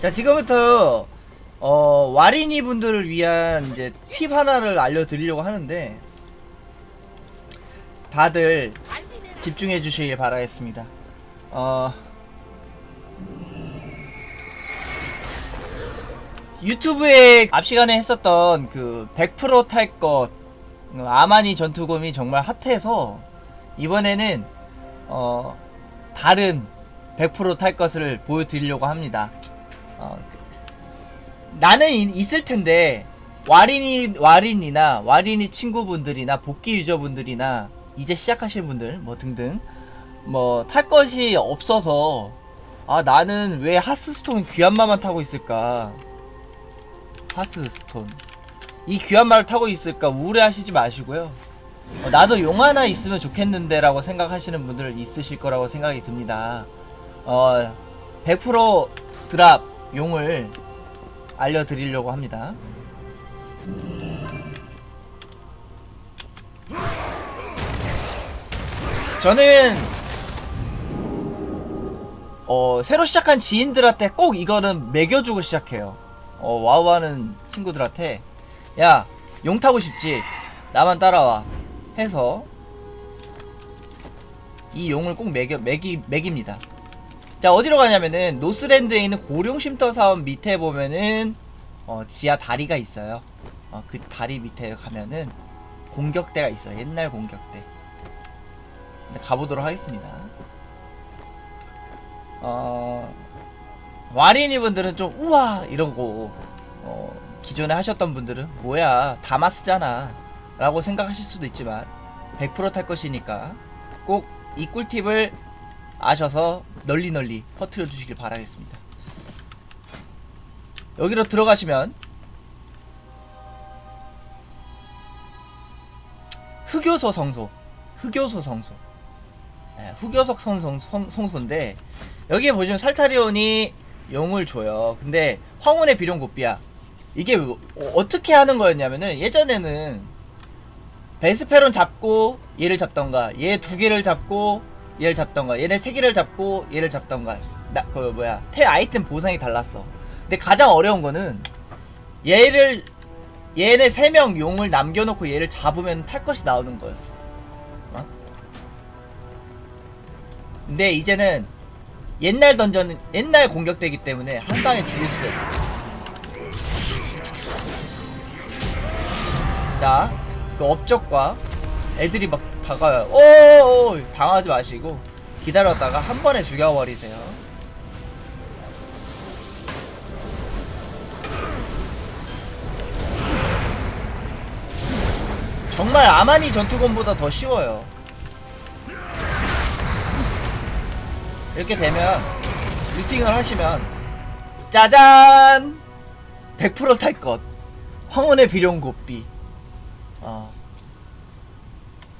자 지금부터 어 와리니 분들을 위한 이제 팁 하나를 알려드리려고 하는데 다들 집중해 주시길 바라겠습니다. 어 유튜브에 앞 시간에 했었던 그 100%탈 것 어, 아마니 전투검이 정말 핫해서 이번에는 어 다른 100%탈 것을 보여드리려고 합니다. 어, 나는 이- 있을 텐데 와린이 와린이나 와린이 친구분들이나 복귀 유저분들이나 이제 시작하시는 분들 뭐 등등 뭐 탈 것이 없어서 아 나는 왜 하스스톤 귀한 말만 타고 있을까? 하스스톤. 이 귀한 말을 타고 있을까 우울해하시지 마시고요. 어, 나도 용 하나 있으면 좋겠는데 라고 생각하시는 분들 있으실 거라고 생각이 듭니다. 어, 100% 드랍 용을 알려드리려고 합니다 저는 어, 새로 시작한 지인들한테 꼭 이거는 매겨주고 시작해요. 어, 와우하는 친구들한테 야, 용 타고 싶지? 나만 따라와. 해서 이 용을 꼭 매겨 매기 매깁니다. 자, 어디로 가냐면은 노스랜드에 있는 고룡 쉼터 사원 밑에 보면은 어, 지하 다리가 있어요. 어, 그 다리 밑에 가면은 공격대가 있어요. 옛날 공격대. 가보도록 하겠습니다. 어, 와린이 분들은 좀 우와 이러고 어, 기존에 하셨던 분들은 뭐야 다마스잖아 라고 생각하실 수도 있지만 100%탈 것이니까 꼭 이 꿀팁을 아셔서 널리 널리 퍼뜨려 주시길 바라겠습니다. 여기로 들어가시면 흑요소 성소 흑요소 성소 예, 흑요석 성성, 성, 성소인데 여기에 보시면 살타리온이 용을 줘요. 근데 황혼의 비룡 고비야. 이게 어, 어떻게 하는 거였냐면은 예전에는 베스페론 잡고 얘를 잡던가 얘 두 개를 잡고 얘를 잡던가 얘네 세 개를 잡고 얘를 잡던가 나 그 뭐야 태 아이템 보상이 달랐어. 근데 가장 어려운 거는 얘를 얘네 세 명 용을 남겨놓고 얘를 잡으면 탈 것이 나오는 거였어. 어? 근데 이제는 옛날 던전 옛날 공격되기 때문에 한 방에 죽일 수가 있어. 자, 그 업적과 애들이 막 다가요. 오, 당하지 마시고 기다렸다가 한 번에 죽여버리세요. 정말 아마니 전투건보다 더 쉬워요. 이렇게 되면 루팅을 하시면 짜잔 100%탈 것 황혼의 비룡 곱비 어.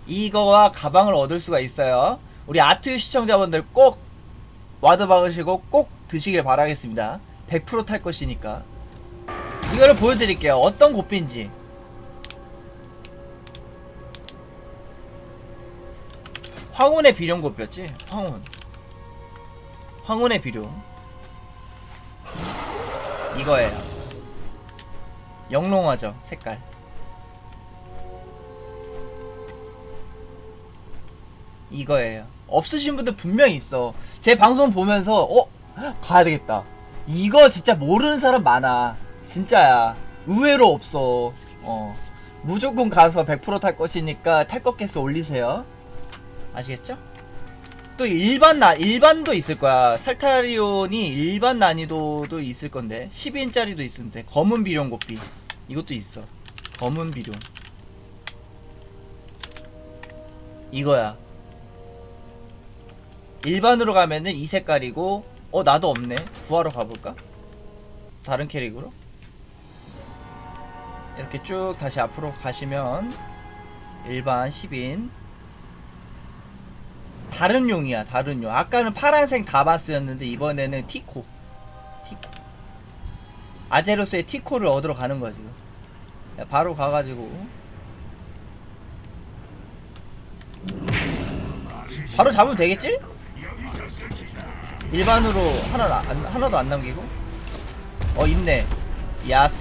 이거와 가방을 얻을 수가 있어요. 우리 아트유 시청자분들 꼭 와드 박으시고 꼭 드시길 바라겠습니다. 100%탈 것이니까. 이거를 보여드릴게요. 어떤 곱비인지. 황혼의 비룡 곱비였지? 황혼 황혼의 비룡. 이거예요. 영롱하죠 색깔 이거예요 없으신 분들 분명히 있어 제 방송 보면서 어? 가야 되겠다 이거 진짜 모르는 사람 많아 진짜야 의외로 없어 어 무조건 가서 100%탈 것이니까 탈 것 개수 올리세요 아시겠죠? 또 일반 나 일반도 있을 거야. 살타리온이 일반 난이도도 있을 건데 10인짜리도 있는데 검은 비룡 고삐 이것도 있어. 검은 비룡 이거야. 일반으로 가면은 이 색깔이고 어 나도 없네. 구하러 가볼까? 다른 캐릭으로? 이렇게 쭉 다시 앞으로 가시면 일반 10인. 다른 용이야 다른 용. 아까는 파란색 다바스였는데 이번에는 티코. 티코. 아제로스의 티코를 얻으러 가는 거야 지금. 야, 바로 가가지고. 바로 잡으면 되겠지? 일반으로 하나 안- 하나도 안 남기고? 어 있네. 야스.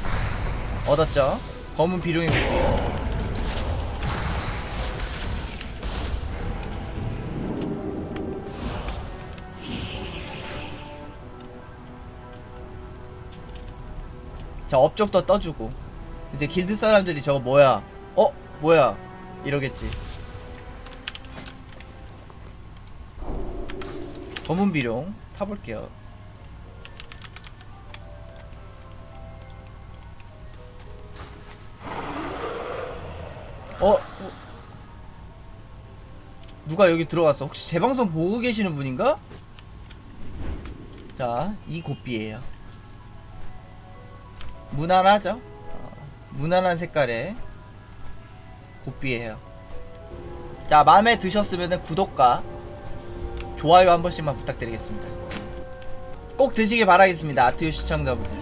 얻었죠? 검은 비룡이 고삐 자 업적도 떠주고. 이제 길드 사람들이 저거 뭐야? 어? 뭐야? 이러겠지 검은 비룡 타볼게요 어? 어? 누가 여기 들어갔어 혹시 제 방송 보고 계시는 분인가? 자, 이 고삐예요 무난하죠? 어, 무난한 색깔의 고삐예요. 자, 마음에 드셨으면 구독과 좋아요 한 번씩만 부탁드리겠습니다. 꼭 드시길 바라겠습니다. 아트유 시청자분들.